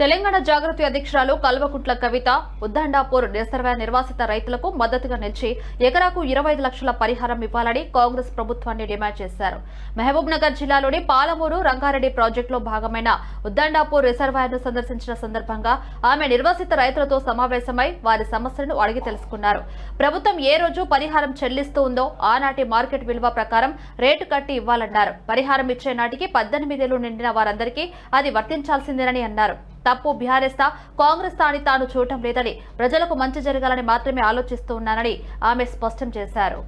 తెలంగాణ జాగృతి అధ్యక్షురాలు కల్వకుట్ల కవిత ఉద్దండాపూర్ రిజర్వాయర్ నిర్వాసిత రైతులకు మద్దతుగా నిలిచి ఎకరాకు ఇరవై ఐదు లక్షల పరిహారం ఇవ్వాలని కాంగ్రెస్ ప్రభుత్వాన్ని డిమాండ్ చేశారు. మహబూబ్ నగర్ జిల్లాలోని పాలమూరు రంగారెడ్డి ప్రాజెక్టులో భాగమైన ఉద్దండాపూర్ రిజర్వాయర్ను సందర్శించిన సందర్భంగా ఆమె నిర్వాసిత రైతులతో సమావేశమై వారి సమస్యలను అడిగి తెలుసుకున్నారు. ప్రభుత్వం ఏ రోజు పరిహారం చెల్లిస్తూ ఉందో ఆనాటి మార్కెట్ విలువ ప్రకారం రేటు కట్టి ఇవ్వాలన్నారు. పరిహారం ఇచ్చే నాటికి పద్దెనిమిదేళ్ళు నిండిన వారందరికీ అది వర్తించాల్సిందేనని అన్నారు. తప్పు బీఆర్ఎస్తా కాంగ్రెస్ తాని తాను చూడటం లేదని ప్రజలకు మంచి జరగాలని మాత్రమే ఆలోచిస్తూ ఉన్నానని ఆమె స్పష్టం చేశారు.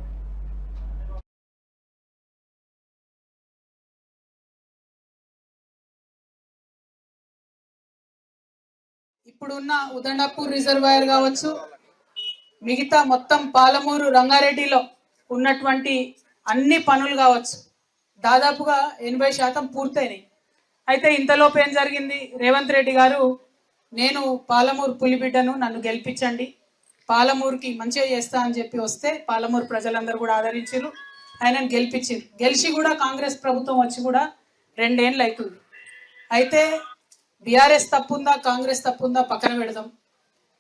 ఇప్పుడున్న ఉదండపూర్ రిజర్వాయర్ కావచ్చు మిగతా మొత్తం పాలమూరు రంగారెడ్డిలో ఉన్నటువంటి అన్ని పనులు కావచ్చు దాదాపుగా ఎనభై శాతం పూర్తయినాయి. అయితే ఇంతలోపు ఏం జరిగింది? రేవంత్ రెడ్డి గారు నేను పాలమూరు పులిబిడ్డను నన్ను గెలిపించండి. పాలమూరుకి మంచిగా చేస్తా అని చెప్పి వస్తే పాలమూరు ప్రజలందరూ కూడా ఆదరించారు. ఆయనను గెలిపించారు గెలిచి కూడా కాంగ్రెస్ ప్రభుత్వం వచ్చి కూడా రెండేళ్ళు అవుతుంది అయితే బీఆర్ఎస్ తప్పుందా? కాంగ్రెస్ తప్పుందా? పక్కన పెడదాం.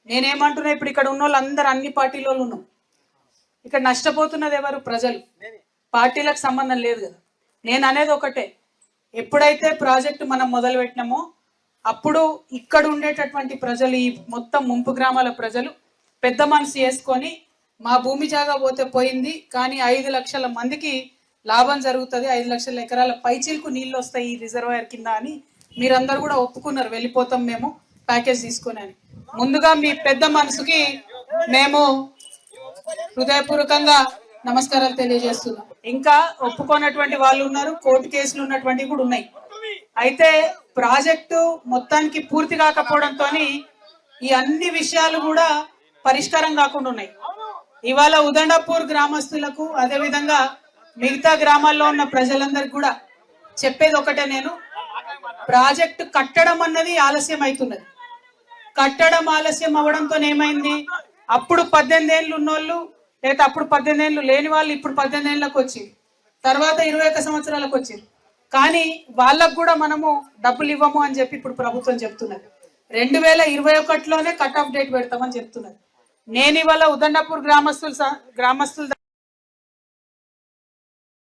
నేనేమంటున్నా ఇప్పుడు ఇక్కడ ఉన్న వాళ్ళందరూ అన్ని పార్టీలో ఉన్నాం. ఇక్కడ నష్టపోతున్నది ఎవరు? ప్రజలు. పార్టీలకు సంబంధం లేదు కదా. నేను అనేది ఒకటే. ఎప్పుడైతే ప్రాజెక్టు మనం మొదలు పెట్టినామో అప్పుడు ఇక్కడ ఉండేటటువంటి ప్రజలు ఈ మొత్తం ముంపు గ్రామాల ప్రజలు పెద్ద మనసు చేసుకొని మా భూమి జాగా పోతే పోయింది కానీ ఐదు లక్షల మందికి లాభం జరుగుతుంది ఐదు లక్షల ఎకరాల పైచీలకు నీళ్ళు వస్తాయి ఈ రిజర్వాయర్ కింద అని మీరందరూ కూడా ఒప్పుకున్నారు వెళ్ళిపోతాం మేము ప్యాకేజ్ తీసుకుని అని. ముందుగా మీ పెద్ద మనసుకి మేము హృదయపూర్వకంగా నమస్కారాలు తెలియజేస్తున్నాం. ఇంకా ఒప్పుకోనటువంటి వాళ్ళు ఉన్నారు కోర్టు కేసులు ఉన్నటువంటివి కూడా ఉన్నాయి. అయితే ప్రాజెక్టు మొత్తానికి పూర్తి కాకపోవడంతో ఈ అన్ని విషయాలు కూడా పరిష్కారం కాకుండా ఉన్నాయి. ఇవాళ ఉదండపూర్ గ్రామస్తులకు అదే విధంగా మిగతా గ్రామాల్లో ఉన్న ప్రజలందరికీ కూడా చెప్పేది ఒకటే నేను ప్రాజెక్టు కట్టడం అన్నది ఆలస్యం అవుతున్నది. కట్టడం ఆలస్యం అవ్వడంతో ఏమైంది అప్పుడు పద్దెనిమిది ఏళ్ళు ఉన్నోళ్ళు లేకపోతే అప్పుడు పద్దెనిమిది ఏళ్ళు లేని వాళ్ళు ఇప్పుడు పద్దెనిమిది ఏళ్ళకి వచ్చింది తర్వాత ఇరవై ఒక్క సంవత్సరాలకు వచ్చింది కానీ వాళ్ళకు కూడా మనము డబ్బులు ఇవ్వము అని చెప్పి ఇప్పుడు ప్రభుత్వం చెప్తున్నది. రెండు వేల ఇరవై ఒకటిలోనే కట్ ఆఫ్ డేట్ పెడతామని చెప్తున్నది. నేను ఇవాళ ఉదండపూర్ గ్రామస్తులు గ్రామస్తులు గ్రామస్తుల